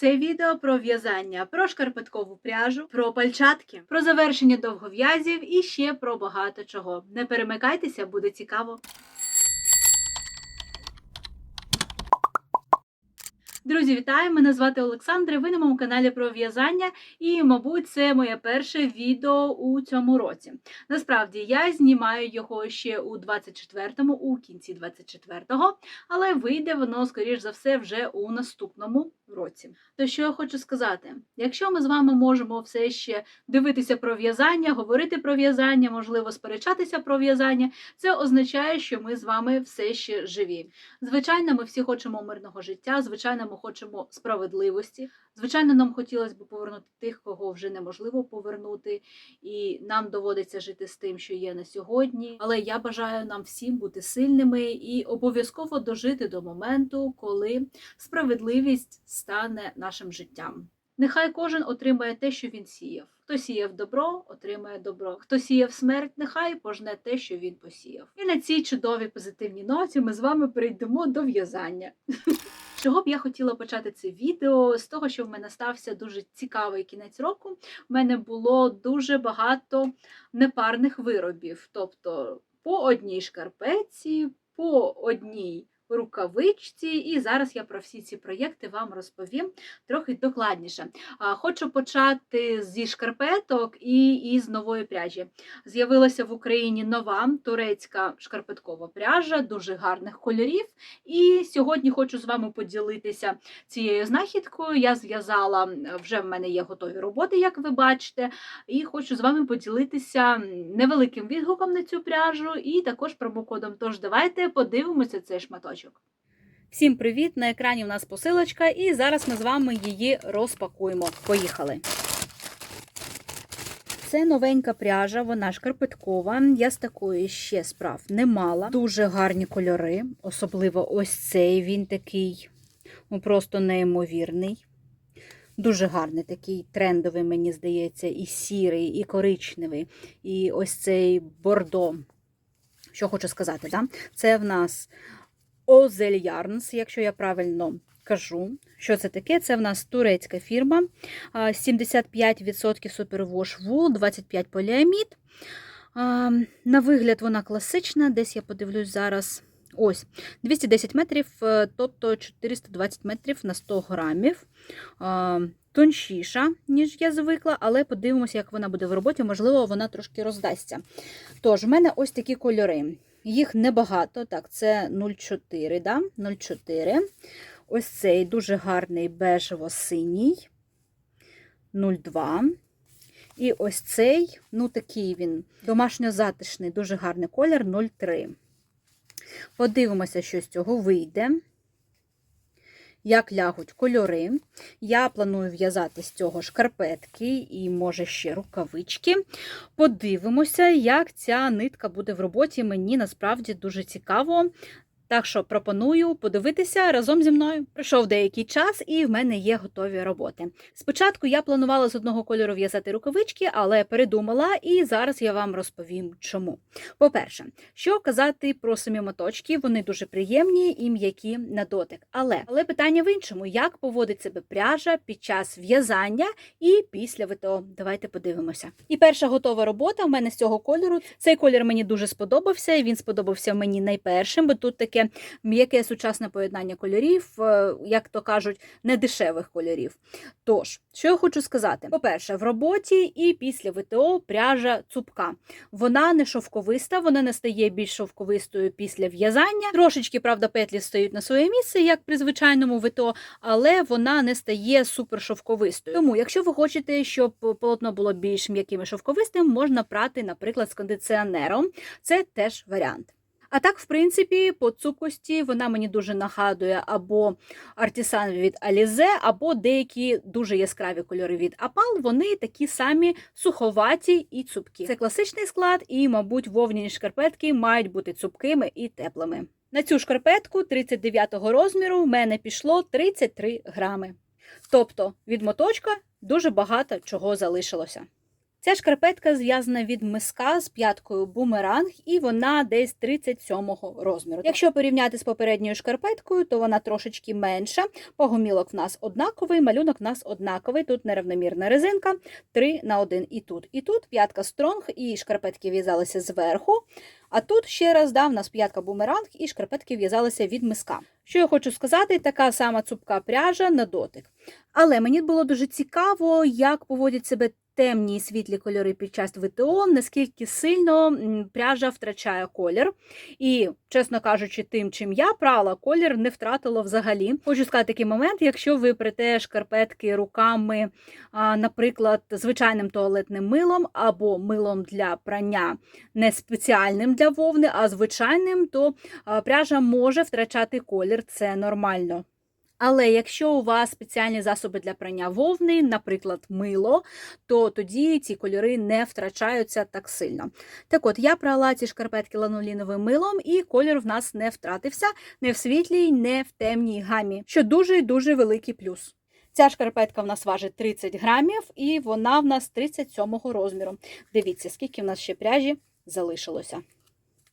Це відео про в'язання, про шкарпеткову пряжу, про пальчатки, про завершення довгов'язів і ще про багато чого. Не перемикайтеся, буде цікаво. Друзі, вітаю! Мене звати Олександра. Ви на моєму каналі про в'язання, і, мабуть, це моє перше відео у цьому році. Насправді я знімаю його ще у 24-му, у кінці 24-го, але вийде воно, скоріш за все, вже у наступному році. То що я хочу сказати? Якщо ми з вами можемо все ще дивитися про в'язання, говорити про в'язання, можливо, сперечатися про в'язання, це означає, що ми з вами все ще живі. Звичайно, ми всі хочемо мирного життя, звичайно, ми хочемо справедливості. Звичайно, нам хотілося б повернути тих, кого вже неможливо повернути, і нам доводиться жити з тим, що є на сьогодні. Але я бажаю нам всім бути сильними і обов'язково дожити до моменту, коли справедливість стане нашим життям. Нехай кожен отримає те, що він сіяв. Хто сіяв добро, отримає добро. Хто сіяв смерть, нехай пожне те, що він посіяв. І на цій чудовій позитивній ноті ми з вами перейдемо до в'язання. Чого б я хотіла почати це відео? З того, що в мене стався дуже цікавий кінець року. В мене було дуже багато непарних виробів, тобто по одній шкарпеці, по одній рукавичці. І зараз я про всі ці проєкти вам розповім трохи докладніше. Хочу почати зі шкарпеток і із нової пряжі. З'явилася в Україні нова турецька шкарпеткова пряжа, дуже гарних кольорів. І сьогодні хочу з вами поділитися цією знахідкою. Я зв'язала, вже в мене є готові роботи, як ви бачите, і хочу з вами поділитися невеликим відгуком на цю пряжу і також промокодом. Тож давайте подивимося цей шматочок. Всім привіт! На екрані у нас посилочка, і зараз ми з вами її розпакуємо. Поїхали! Це новенька пряжа, вона шкарпеткова. Я з такої ще справ не мала. Дуже гарні кольори, особливо ось цей він такий, ну просто неймовірний. Дуже гарний, такий трендовий, мені здається, і сірий, і коричневий, і ось цей бордо. Що хочу сказати, да? це в нас Озель Ярнс, якщо я правильно кажу. Що це таке? Це в нас турецька фірма. 75% супервош вул, 25 поліамід. На вигляд вона класична, десь я подивлюсь зараз. Ось, 210 метрів, е, тобто 420 метрів на 100 грамів. Тоншіша, ніж я звикла, але подивимося, як вона буде в роботі, можливо, вона трошки роздасться. Тож, в мене ось такі кольори. Їх небагато, так, це 0,4, да? 0,4. Ось цей дуже гарний бежево-синій, 0,2. І ось цей, ну такий він, домашньо-затишний, дуже гарний колір 0,3. Подивимося, що з цього вийде. Як лягуть кольори. Я планую в'язати з цього шкарпетки і, може, ще рукавички. Подивимося, як ця нитка буде в роботі. Мені насправді дуже цікаво. Так що пропоную подивитися разом зі мною. Пройшов деякий час, і в мене є готові роботи. Спочатку я планувала з одного кольору в'язати рукавички, але передумала, і зараз я вам розповім, чому. По-перше, що казати про самі моточки, вони дуже приємні і м'які на дотик. Але але питання в іншому: як поводить себе пряжа під час в'язання і після ВТО. Давайте подивимося. І перша готова робота в мене з цього кольору. Цей колір мені дуже сподобався, він сподобався мені найпершим, бо тут таке таке м'яке сучасне поєднання кольорів, е, як то кажуть, недешевих кольорів. Тож, що я хочу сказати: по-перше, в роботі і після ВТО пряжа цупка. Вона не шовковиста, вона не стає більш шовковистою після в'язання. Трошечки, правда, петлі стають на своє місце, як при звичайному ВТО, але вона не стає супер шовковистою. Тому, якщо ви хочете, щоб полотно було більш м'яким і шовковистим, можна прати, наприклад, з кондиціонером. Це теж варіант. А так, в принципі, по цупкості вона мені дуже нагадує або артисан від Alize, або деякі дуже яскраві кольори від Apal, Вони такі самі суховаті і цупкі. Це класичний склад, і, мабуть, вовняні шкарпетки мають бути цупкими і теплими. На цю шкарпетку 39-го розміру в мене пішло 33 грами. Тобто від моточка дуже багато чого залишилося. Ця шкарпетка зв'язана від миска з п'яткою бумеранг, і вона десь 37-го розміру. Якщо порівняти з попередньою шкарпеткою, то вона трошечки менша. Погомілок в нас однаковий, малюнок в нас однаковий. Тут нерівномірна резинка 3 на 1 і тут. І тут п'ятка стронг, і шкарпетки в'язалися зверху. А тут ще раз да, в нас п'ятка бумеранг, і шкарпетки в'язалися від миска. Що я хочу сказати, така сама цупка пряжа на дотик. Але мені було дуже цікаво, як поводять себе темні і світлі кольори під час ВТО, наскільки сильно пряжа втрачає колір. І, чесно кажучи, тим, чим я прала, колір не втратило взагалі. Хочу сказати такий момент, якщо ви прите шкарпетки руками, наприклад, звичайним туалетним милом або милом для прання, не спеціальним для вовни, а звичайним, то пряжа може втрачати колір, це нормально. Але якщо у вас спеціальні засоби для прання вовни, наприклад, мило, то тоді ці кольори не втрачаються так сильно. Так от, я прала ці шкарпетки ланоліновим милом, і колір в нас не втратився не в світлій, не в темній гамі, що дуже і дуже великий плюс. Ця шкарпетка в нас важить 30 грамів, і вона в нас 37 розміру. Дивіться, скільки в нас ще пряжі залишилося.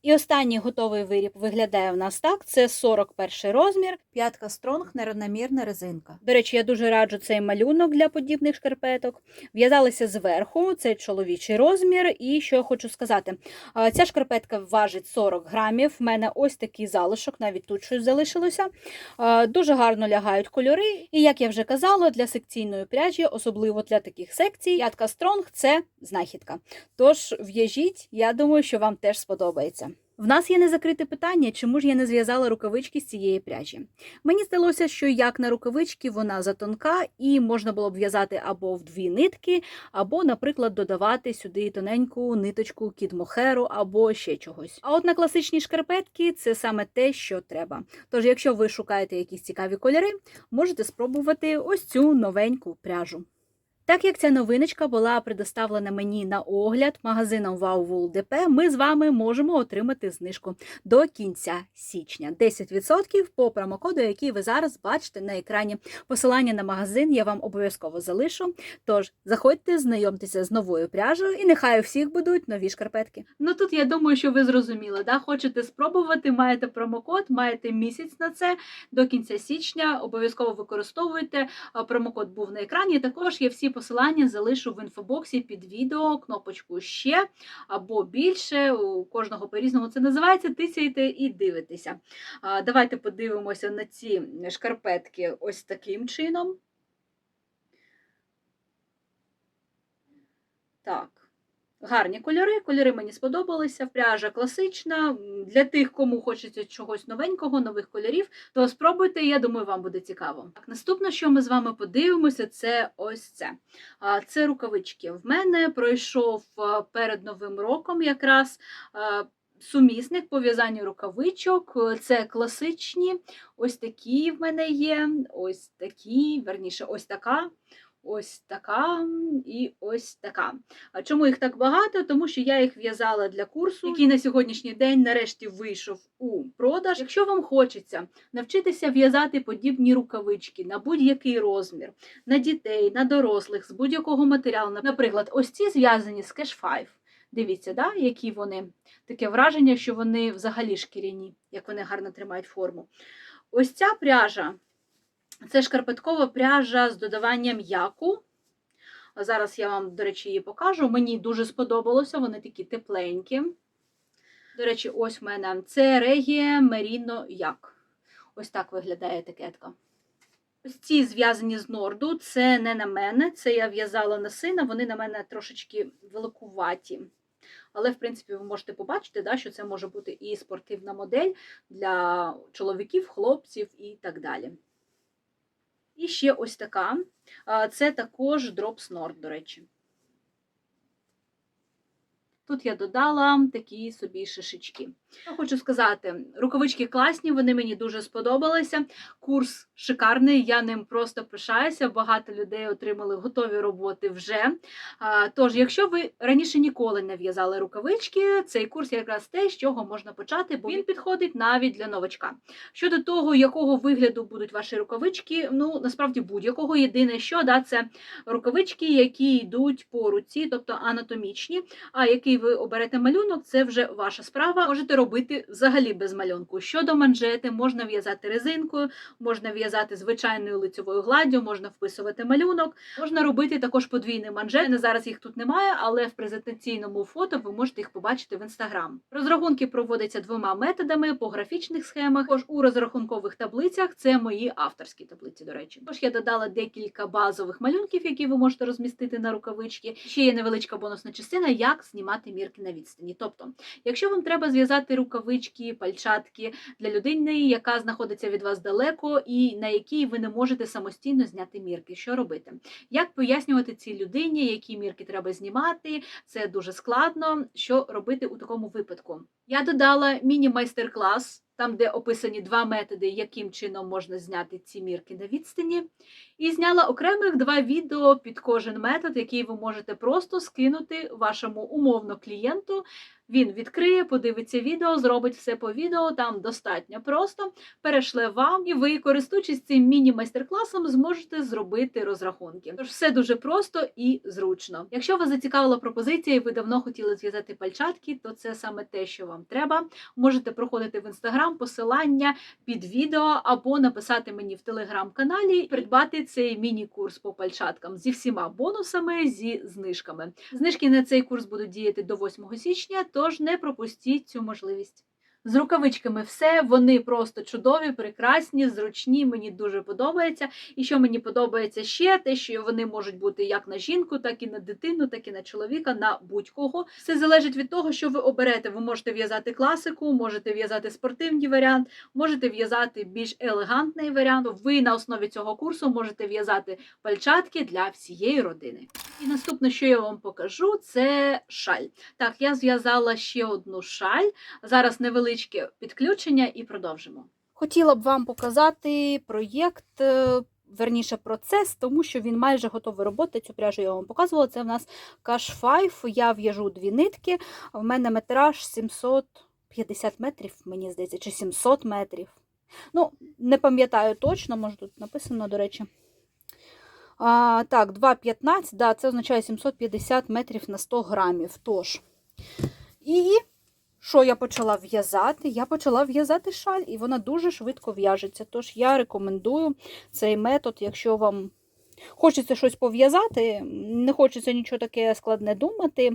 І останній готовий виріб виглядає в нас так: це 41 розмір, п'ятка стронг, нерівномірна резинка. До речі, я дуже раджу цей малюнок для подібних шкарпеток. В'язалися зверху, це чоловічий розмір. І що я хочу сказати, ця шкарпетка важить 40 грамів. В мене ось такий залишок, навіть тут щось залишилося. Дуже гарно лягають кольори. І як я вже казала, для секційної пряжі, особливо для таких секцій, п'ятка стронг це знахідка. Тож в'яжіть, я думаю, що вам теж сподобається. В нас є незакрите питання, чому ж я не зв'язала рукавички з цієї пряжі. Мені здалося, що як на рукавички вона затонка, і можна було б в'язати або в дві нитки, або, наприклад, додавати сюди тоненьку ниточку кідмохеру або ще чогось. А от на класичні шкарпетки це саме те, що треба. Тож, якщо ви шукаєте якісь цікаві кольори, можете спробувати ось цю новеньку пряжу. Так як ця новиночка була предоставлена мені на огляд магазином WowWool DP, ми з вами можемо отримати знижку до кінця січня. 10% по промокоду, який ви зараз бачите на екрані. Посилання на магазин я вам обов'язково залишу. Тож заходьте, знайомтеся з новою пряжею, і нехай у всіх будуть нові шкарпетки. Ну тут я думаю, що ви зрозуміли, да? Хочете спробувати, маєте промокод, маєте місяць на це до кінця січня. Обов'язково використовуйте. Промокод був на екрані. Також є всі посилання залишу в інфобоксі під відео, кнопочку ще або більше. У кожного по-різному це називається. Тисяйте і дивитеся. Давайте подивимося на ці шкарпетки ось таким чином. Так. Гарні кольори, кольори мені сподобалися. Пряжа класична. Для тих, кому хочеться чогось новенького, нових кольорів, то спробуйте, я думаю, вам буде цікаво. Так, наступне, що ми з вами подивимося, це ось це. Це рукавички. В мене пройшов перед Новим роком якраз. Сумісник пов'язанню рукавичок, це класичні, ось такі в мене є, ось такі, верніше, ось така, ось така і ось така. А чому їх так багато? Тому що я їх в'язала для курсу, який на сьогоднішній день нарешті вийшов у продаж. Якщо вам хочеться навчитися в'язати подібні рукавички на будь-який розмір, на дітей, на дорослих, з будь-якого матеріалу, наприклад, ось ці зв'язані з 5. Дивіться, да, які вони. Таке враження, що вони взагалі шкіряні, як вони гарно тримають форму. Ось ця пряжа це шкарпеткова пряжа з додаванням яку. Зараз я вам, до речі, її покажу. Мені дуже сподобалося, вони такі тепленькі. До речі, ось в мене це Регія Меріно Як. Ось так виглядає етикетка. Ось ці зв'язані з норду, це не на мене, це я в'язала на сина, вони на мене трошечки великуваті. Але, в принципі, ви можете побачити, да, що це може бути і спортивна модель для чоловіків, хлопців і так далі. І ще ось така. Це також Drops Nord, до речі. Тут я додала такі собі шишечки. Я хочу сказати, рукавички класні, вони мені дуже сподобалися. Курс шикарний, я ним просто пишаюся. Багато людей отримали готові роботи вже. Тож, якщо ви раніше ніколи не в'язали рукавички, цей курс якраз те, з чого можна почати, бо він підходить навіть для новачка. Щодо того, якого вигляду будуть ваші рукавички, ну насправді будь-якого. Єдине, що да, це рукавички, які йдуть по руці, тобто анатомічні. А який ви оберете малюнок, це вже ваша справа. Можете робити взагалі без малюнку. Щодо манжети, можна в'язати резинкою, можна в'язати звичайною лицьовою гладдю, можна вписувати малюнок, можна робити також подвійний манжет. Зараз їх тут немає, але в презентаційному фото ви можете їх побачити в інстаграм. Розрахунки проводяться двома методами по графічних схемах. Також у розрахункових таблицях це мої авторські таблиці. До речі, тож я додала декілька базових малюнків, які ви можете розмістити на рукавички. Ще є невеличка бонусна частина, як знімати мірки на відстані. Тобто, якщо вам треба зв'язати рукавички, пальчатки для людини, яка знаходиться від вас далеко, і на якій ви не можете самостійно зняти мірки, що робити? Як пояснювати цій людині, які мірки треба знімати? Це дуже складно. Що робити у такому випадку? Я додала міні-майстер-клас. Там, де описані два методи, яким чином можна зняти ці мірки на відстані, і зняла окремих два відео під кожен метод, який ви можете просто скинути вашому умовно клієнту. Він відкриє, подивиться відео, зробить все по відео, там достатньо просто перешле вам, і ви, користуючись цим міні-майстер-класом, зможете зробити розрахунки. Тож все дуже просто і зручно. Якщо вас зацікавила пропозиція, і ви давно хотіли зв'язати пальчатки, то це саме те, що вам треба. Можете проходити в інстаграм посилання під відео або написати мені в телеграм-каналі і придбати цей міні-курс по пальчаткам зі всіма бонусами, зі знижками. Знижки на цей курс будуть діяти до 8 січня, тож не пропустіть цю можливість. З рукавичками все, вони просто чудові, прекрасні, зручні, мені дуже подобається. І що мені подобається ще, те, що вони можуть бути як на жінку, так і на дитину, так і на чоловіка, на будь-кого. Все залежить від того, що ви оберете. Ви можете в'язати класику, можете в'язати спортивний варіант, можете в'язати більш елегантний варіант. Ви на основі цього курсу можете в'язати пальчатки для всієї родини. І наступне, що я вам покажу, це шаль. Так, я зв'язала ще одну шаль. Зараз невеличке підключення і продовжимо. Хотіла б вам показати проєкт. е, Верніше процес, тому що він майже готовий роботи. Цю пряжу я вам показувала. Це в нас 5. Я в'яжу дві нитки. В мене метраж 750 метрів, мені здається, чи 700 метрів. Ну, не пам'ятаю точно, може тут написано, до речі. А, Так, 2,15, да, це означає 750 метрів на 100 грамів. Тож. І що я почала в'язати? Я почала в'язати шаль, і вона дуже швидко в'яжеться. Тож я рекомендую цей метод, якщо вам хочеться щось пов'язати, не хочеться нічого таке складне думати,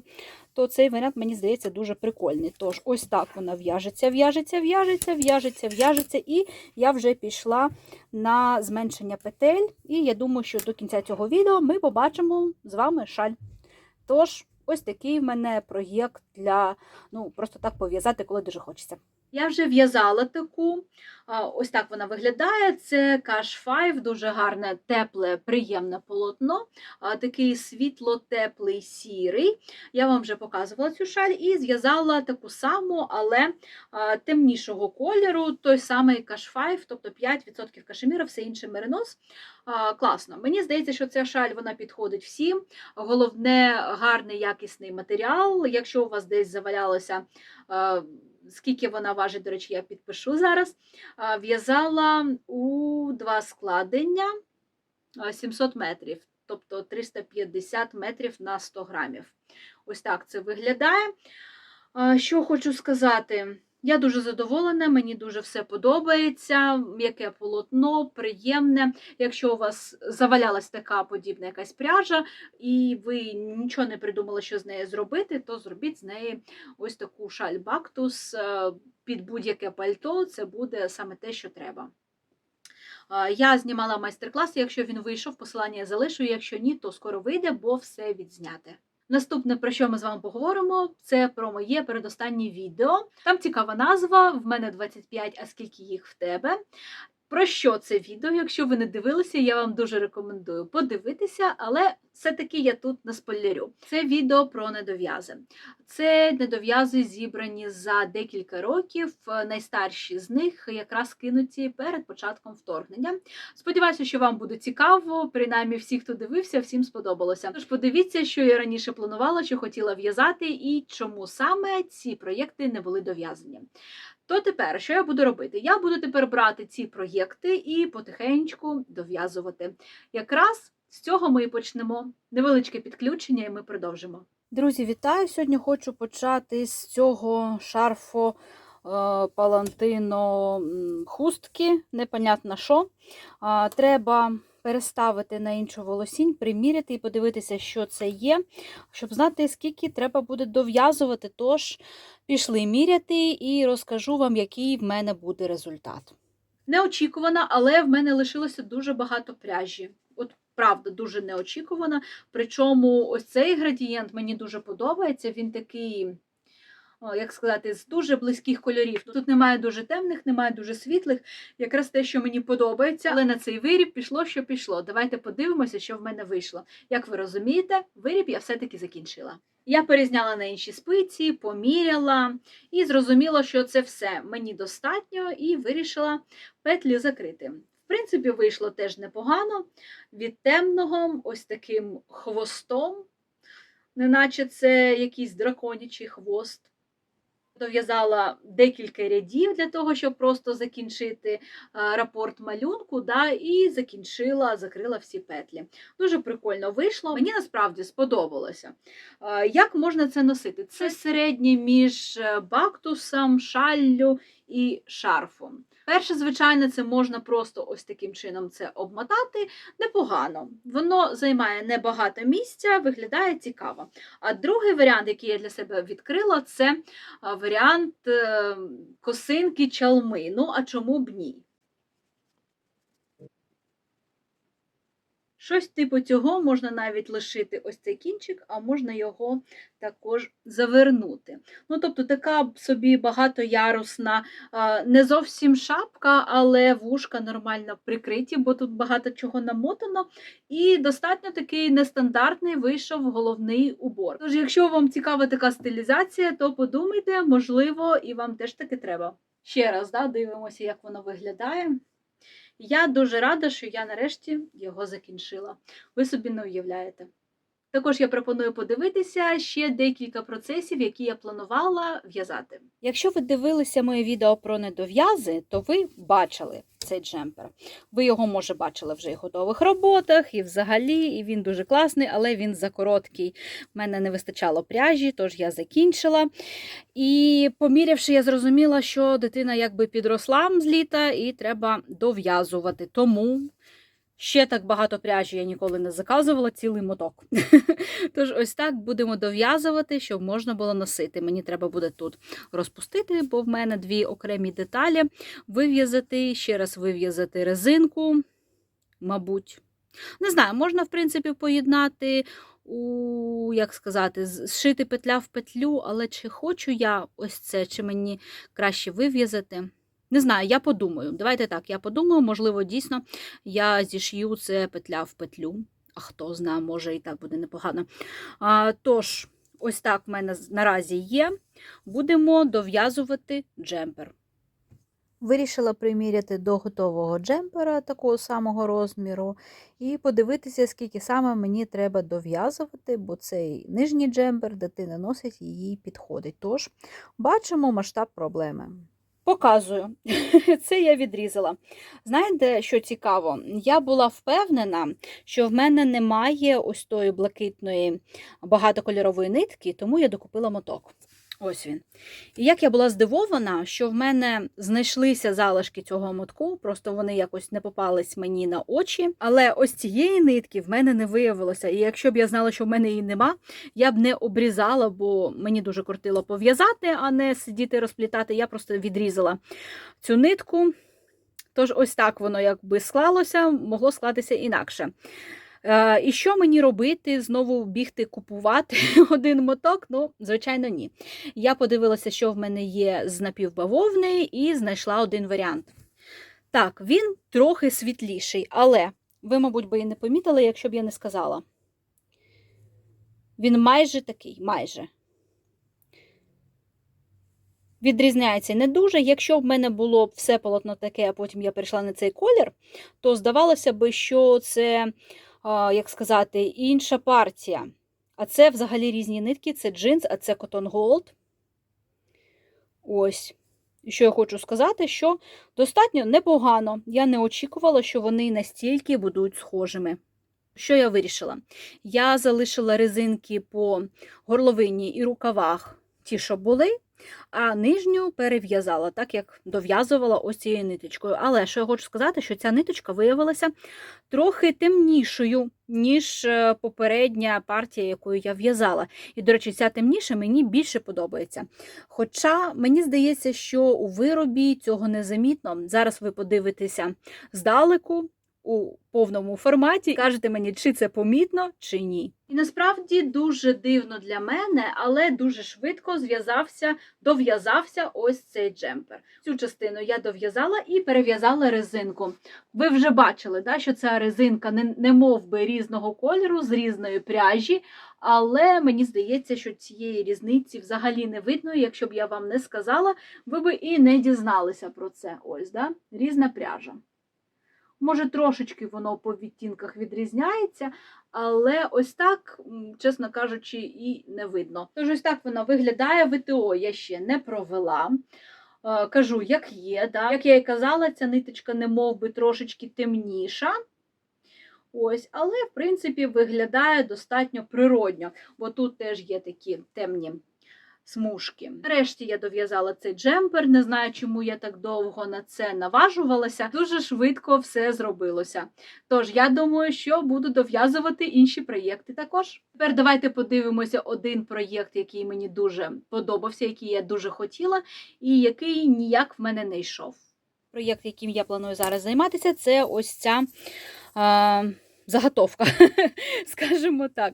то цей варіант, мені здається, дуже прикольний. Тож, ось так вона в'яжеться, в'яжеться, в'яжеться, в'яжеться, в'яжеться, і я вже пішла на зменшення петель. І я думаю, що до кінця цього відео ми побачимо з вами шаль. Тож, ось такий в мене проєкт для ну, просто так пов'язати, коли дуже хочеться. Я вже в'язала таку. Ось так вона виглядає. Це Cash 5, дуже гарне, тепле, приємне полотно. Такий світло-теплий сірий. Я вам вже показувала цю шаль і зв'язала таку саму, але темнішого кольору, той самий Cash 5, тобто 5% кашеміра, все інше меринос. Класно. Мені здається, що ця шаль вона підходить всім. Головне, гарний якісний матеріал. Якщо у вас десь завалялося. Скільки вона важить, до речі, я підпишу зараз. В'язала у два складення 700 метрів, тобто 350 метрів на 100 грамів. Ось так це виглядає. Що хочу сказати? Я дуже задоволена, мені дуже все подобається. М'яке полотно, приємне. Якщо у вас завалялась така подібна якась пряжа, і ви нічого не придумали, що з нею зробити, то зробіть з неї ось таку шаль бактус е, під будь-яке пальто. Це буде саме те, що треба. Е, Я знімала майстер-клас, якщо він вийшов, посилання я залишу. Якщо ні, то скоро вийде, бо все відзняте. Наступне, про що ми з вами поговоримо, це про моє передостаннє відео. Там цікава назва, в мене 25, а скільки їх в тебе. Про що це відео? Якщо ви не дивилися, я вам дуже рекомендую подивитися, але все-таки я тут не спойлерю. Це відео про недов'язи. Це недов'язи зібрані за декілька років. Найстарші з них якраз кинуті перед початком вторгнення. Сподіваюся, що вам буде цікаво. Принаймні, всі, хто дивився, всім сподобалося. Тож подивіться, що я раніше планувала, що хотіла в'язати, і чому саме ці проєкти не були дов'язані. То тепер, що я буду робити? Я буду тепер брати ці проєкти і потихеньку дов'язувати. Якраз з цього ми і почнемо. Невеличке підключення, і ми продовжимо. Друзі, вітаю! Сьогодні хочу почати з цього шарфу е, палантино хустки, непонятно що. Треба переставити на іншу волосінь, приміряти і подивитися, що це є, щоб знати, скільки треба буде дов'язувати. Тож пішли міряти і розкажу вам, який в мене буде результат. Неочікувано, але в мене лишилося дуже багато пряжі. От правда, дуже неочікувано. Причому ось цей градієнт мені дуже подобається. Він такий, як сказати, з дуже близьких кольорів. Тут немає дуже темних, немає дуже світлих. Якраз те, що мені подобається, але на цей виріб пішло, що пішло. Давайте подивимося, що в мене вийшло. Як ви розумієте, виріб я все-таки закінчила. Я перезняла на інші спиці, поміряла і зрозуміла, що це все мені достатньо, і вирішила петлі закрити. В принципі, вийшло теж непогано. Від темного, ось таким хвостом, неначе це якийсь драконячий хвост. Дов'язала декілька рядів для того, щоб просто закінчити е, рапорт малюнку, да, і закінчила, закрила всі петлі. Дуже прикольно вийшло. Мені насправді сподобалося. Е, Як можна це носити? Це середнє між е, бактусом, шаллю і шарфом. Перше, звичайно, це можна просто ось таким чином це обмотати. Непогано. Воно займає небагато місця, виглядає цікаво. А другий варіант, який я для себе відкрила, це варіант е, косинки чалми. Ну, а чому б ні? Щось типу цього можна навіть лишити ось цей кінчик, а можна його також завернути. Ну, тобто, така собі багатоярусна, не зовсім шапка, але вушка нормально прикриті, бо тут багато чого намотано. І достатньо такий нестандартний вийшов головний убор. Тож, якщо вам цікава така стилізація, то подумайте, можливо, і вам теж таки треба. Ще раз да, дивимося, як воно виглядає. Я дуже рада, що я нарешті його закінчила. Ви собі не уявляєте. Також я пропоную подивитися ще декілька процесів, які я планувала в'язати. Якщо ви дивилися моє відео про недов'язи, то ви бачили цей джемпер. Ви його, може, бачили вже і в готових роботах, і взагалі, і він дуже класний, але він закороткий. В мене не вистачало пряжі, тож я закінчила. І помірявши, я зрозуміла, що дитина якби підросла з літа і треба дов'язувати. Тому ще так багато пряжі я ніколи не заказувала, цілий моток. Тож, ось так будемо дов'язувати, щоб можна було носити. Мені треба буде тут розпустити, бо в мене дві окремі деталі. Вив'язати, ще раз вив'язати резинку, мабуть. Не знаю, можна, в принципі, поєднати у, як сказати, зшити петля в петлю, але чи хочу я ось це, чи мені краще вив'язати? Не знаю, я подумаю. Давайте так, я подумаю, можливо, дійсно я зішью це петля в петлю. А хто знає, може і так буде непогано. А, тож, ось так в мене наразі є. Будемо дов'язувати джемпер. Вирішила приміряти до готового джемпера такого самого розміру і подивитися, скільки саме мені треба дов'язувати, бо цей нижній джемпер дитина носить їй підходить. Тож бачимо масштаб проблеми. Показую. Це я відрізала. Знаєте, що цікаво? Я була впевнена, що в мене немає ось тої блакитної багатокольорової нитки, тому я докупила моток. Ось він. І як я була здивована, що в мене знайшлися залишки цього мотку, просто вони якось не попались мені на очі. Але ось цієї нитки в мене не виявилося. І якщо б я знала, що в мене її нема, я б не обрізала, бо мені дуже кортило пов'язати, а не сидіти розплітати. Я просто відрізала цю нитку. Тож, ось так воно якби склалося, могло склатися інакше. Е, І що мені робити? Знову бігти купувати один моток? Ну, звичайно, ні. Я подивилася, що в мене є з напівбавовни, і знайшла один варіант. Так, він трохи світліший, але ви, мабуть, би і не помітили, якщо б я не сказала. Він майже такий, майже. Відрізняється не дуже. Якщо в мене було б все полотно таке, а потім я перейшла на цей колір, то здавалося б, що це, як сказати, інша партія. А це взагалі різні нитки, це джинс, а це Cotton Gold. Ось. І що я хочу сказати, що достатньо непогано. Я не очікувала, що вони настільки будуть схожими. Що я вирішила? Я залишила резинки по горловині і рукавах, ті, що були, а нижню перев'язала, так як дов'язувала ось цією ниточкою. Але що я хочу сказати, що ця ниточка виявилася трохи темнішою, ніж е, попередня партія, якою я в'язала. І, до речі, ця темніша мені більше подобається. Хоча мені здається, що у виробі цього незамітно. Зараз ви подивитеся здалеку. У повному форматі кажете мені, чи це помітно, чи ні. І насправді дуже дивно для мене, але дуже швидко зв'язався, дов'язався ось цей джемпер. Цю частину я дов'язала і перев'язала резинку. Ви вже бачили, да, що ця резинка не, не мов би різного кольору, з різної пряжі, але мені здається, що цієї різниці взагалі не видно. Якщо б я вам не сказала, ви б і не дізналися про це. Ось, да? різна пряжа. Може, трошечки воно по відтінках відрізняється, але ось так, чесно кажучи, і не видно. Тож ось так воно виглядає. ВТО я ще не провела. Е, Кажу, як є. Да? Як я і казала, ця ниточка не мов би трошечки темніша. Ось, але, в принципі, виглядає достатньо природньо, бо тут теж є такі темні смужки. Нарешті я дов'язала цей джемпер. Не знаю, чому я так довго на це наважувалася. Дуже швидко все зробилося. Тож я думаю, що буду дов'язувати інші проєкти також. Тепер давайте подивимося один проєкт, який мені дуже подобався, який я дуже хотіла, і який ніяк в мене не йшов. Проєкт, яким я планую зараз займатися, це ось ця. А заготовка, скажімо так.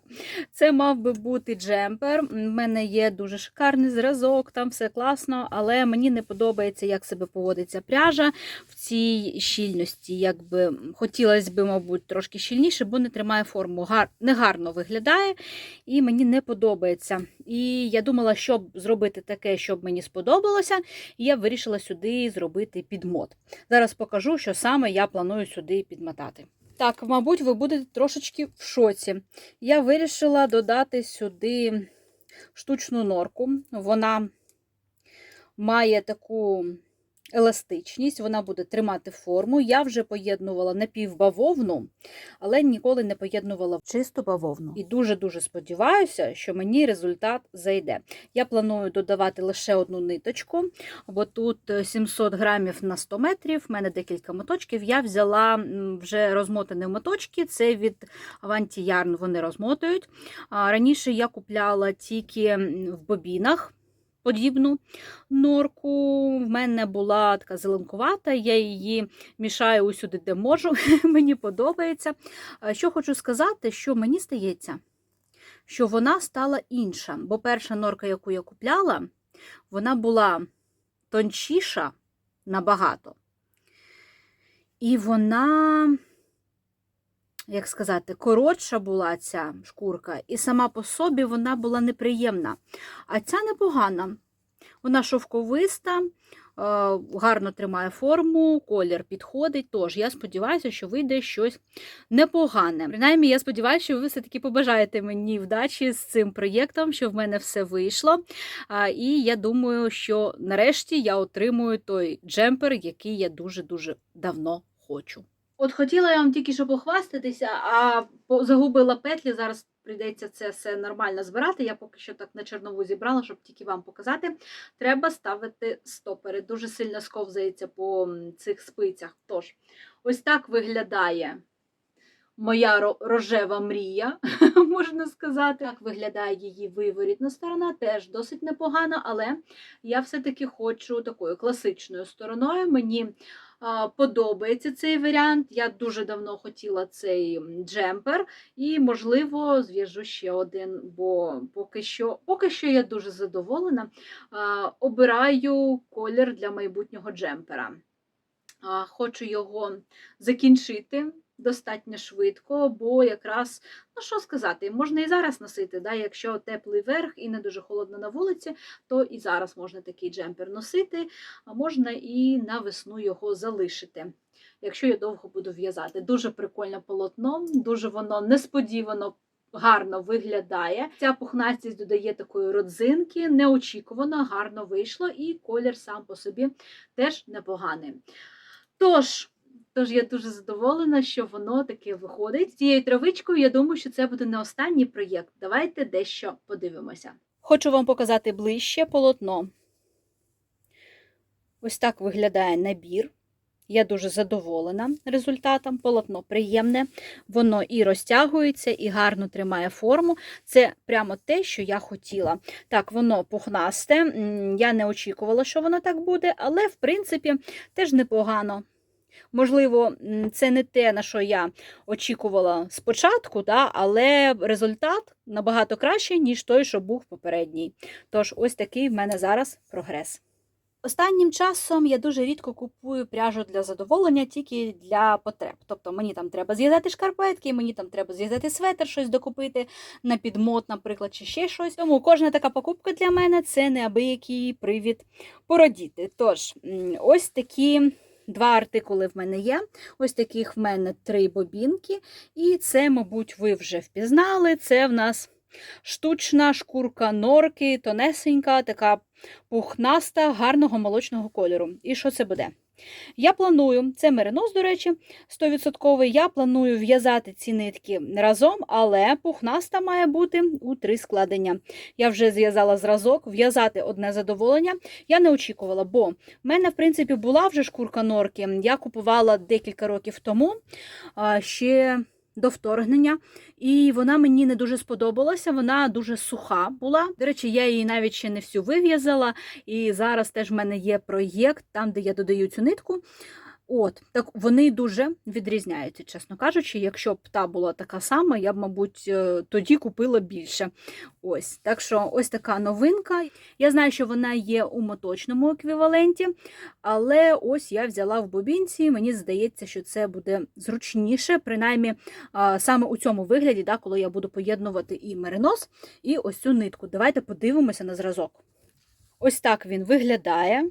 Це мав би бути джемпер. У мене є дуже шикарний зразок, там все класно, але мені не подобається, як себе поводиться пряжа в цій щільності. Якби Хотілося б, мабуть, трошки щільніше, бо не тримає форму. Гар... Негарно виглядає і мені не подобається. І я думала, щоб зробити таке, щоб мені сподобалося, я вирішила сюди зробити підмот. Зараз покажу, що саме я планую сюди підмотати. Так, мабуть, ви будете трошечки в шоці. Я вирішила додати сюди штучну норку. Вона має таку еластичність, вона буде тримати форму. Я вже поєднувала напівбавовну, але ніколи не поєднувала чисту бавовну. І дуже-дуже сподіваюся, що мені результат зайде. Я планую додавати лише одну ниточку, бо тут 700 грамів на 100 метрів, в мене декілька моточків. Я взяла вже розмотані моточки, це від Avanti Yarn, вони розмотують. Раніше я купляла тільки в бобінах подібну норку. В мене була така зеленкувата, я її мішаю усюди, де можу. мені подобається. Що хочу сказати, що мені здається, що вона стала інша. Бо перша норка, яку я купляла, вона була тончіша набагато. І вона як сказати, коротша була ця шкурка, і сама по собі вона була неприємна. А ця непогана. Вона шовковиста, е, гарно тримає форму, колір підходить. Тож, я сподіваюся, що вийде щось непогане. Принаймні, я сподіваюся, що ви все-таки побажаєте мені вдачі з цим проєктом, що в мене все вийшло. І я думаю, що нарешті я отримую той джемпер, який я дуже-дуже давно хочу. От хотіла я вам тільки що похвастатися, а загубила петлі. Зараз прийдеться це все нормально збирати. Я поки що так на чернову зібрала, щоб тільки вам показати. Треба ставити стопери. Дуже сильно сковзається по цих спицях. Тож, ось так виглядає. Моя рожева мрія, можна сказати. Так виглядає її виворітна сторона, теж досить непогана, але я все-таки хочу такою класичною стороною. Мені подобається цей варіант. Я дуже давно хотіла цей джемпер, і, можливо, зв'яжу ще один, бо поки що поки що я дуже задоволена. Обираю колір для майбутнього джемпера. хочу його закінчити достатньо швидко, бо якраз, ну що сказати, можна і зараз носити. Да? Якщо теплий верх і не дуже холодно на вулиці, то і зараз можна такий джемпер носити, а можна і на весну його залишити. Якщо я довго буду в'язати. Дуже прикольне полотно, дуже воно несподівано гарно виглядає. Ця пухнастість додає такої родзинки, неочікувано, гарно вийшло, і колір сам по собі теж непоганий. Тож, тож я дуже задоволена, що воно таке виходить. З цією травичкою, я думаю, що це буде не останній проєкт. Давайте дещо подивимося. Хочу вам показати ближче полотно. Ось так виглядає набір. Я дуже задоволена результатом. Полотно приємне, воно і розтягується, і гарно тримає форму. Це прямо те, що я хотіла. Так, воно пухнасте. Я не очікувала, що воно так буде, але в принципі теж непогано. Можливо, це не те, на що я очікувала спочатку, да, але результат набагато кращий, ніж той, що був попередній. Тож, ось такий в мене зараз прогрес. Останнім часом я дуже рідко купую пряжу для задоволення, тільки для потреб. Тобто мені там треба зв'язати шкарпетки, мені там треба зв'язати светр, щось докупити на підмот, наприклад, чи ще щось. Тому кожна така покупка для мене це неабиякий привід порадіти. Тож, ось такі. Два артикули в мене є. Ось таких в мене три бобінки. І це, мабуть, ви вже впізнали. Це в нас штучна шкурка норки, тонесенька, така пухнаста, гарного молочного кольору. І що це буде? Я планую, це меринос, до речі, 100%. Я планую в'язати ці нитки разом, але пухнаста має бути у три складення. Я вже зв'язала зразок, в'язати одне задоволення. Я не очікувала, бо в мене, в принципі, була вже шкурка норки. Я купувала декілька років тому. ще до вторгнення, і вона мені не дуже сподобалася. Вона дуже суха була. До речі, я її навіть ще не всю вив'язала. І зараз теж в мене є проєкт, там, де я додаю цю нитку. От, так вони дуже відрізняються, чесно кажучи. Якщо б та була така сама, я б, мабуть, е, тоді купила більше. Ось, так що ось така новинка. Я знаю, що вона є у моточному еквіваленті, але ось я взяла в бобінці. Мені здається, що це буде зручніше, принаймні саме у цьому вигляді, да, коли я буду поєднувати і меринос, і ось цю нитку. Давайте подивимося на зразок. Ось так він виглядає.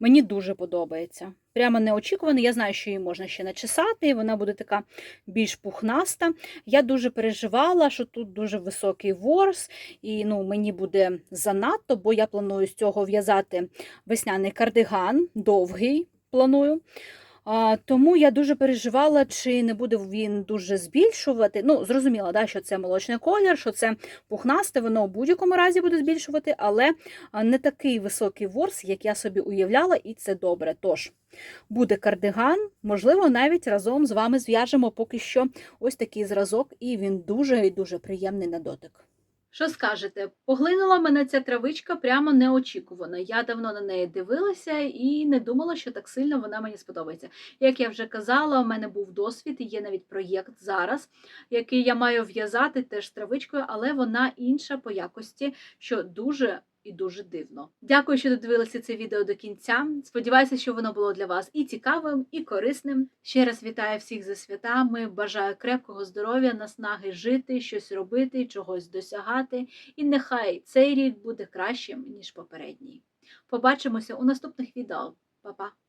Мені дуже подобається. Прямо неочікувано. Я знаю, що її можна ще начесати, і вона буде така більш пухнаста. Я дуже переживала, що тут дуже високий ворс, і ну, мені буде занадто, бо я планую з цього в'язати весняний кардиган, довгий планую. Тому я дуже переживала, чи не буде він дуже збільшувати. Ну, зрозуміла, да, що це молочний колір, що це пухнасте, воно в будь-якому разі буде збільшувати, але не такий високий ворс, як я собі уявляла, і це добре. Тож, буде кардиган, можливо, навіть разом з вами зв'яжемо поки що ось такий зразок, і він дуже і дуже приємний на дотик. Що скажете? Поглинула мене ця травичка прямо неочікувано. Я давно на неї дивилася і не думала, що так сильно вона мені сподобається. Як я вже казала, у мене був досвід, і є навіть проєкт зараз, який я маю в'язати теж травичкою, але вона інша по якості, що дуже і дуже дивно. Дякую, що додивилися це відео до кінця. Сподіваюся, що воно було для вас і цікавим, і корисним. Ще раз вітаю всіх за святами. Бажаю крепкого здоров'я, наснаги жити, щось робити, чогось досягати. І нехай цей рік буде кращим ніж попередній. Побачимося у наступних відео. Па-па!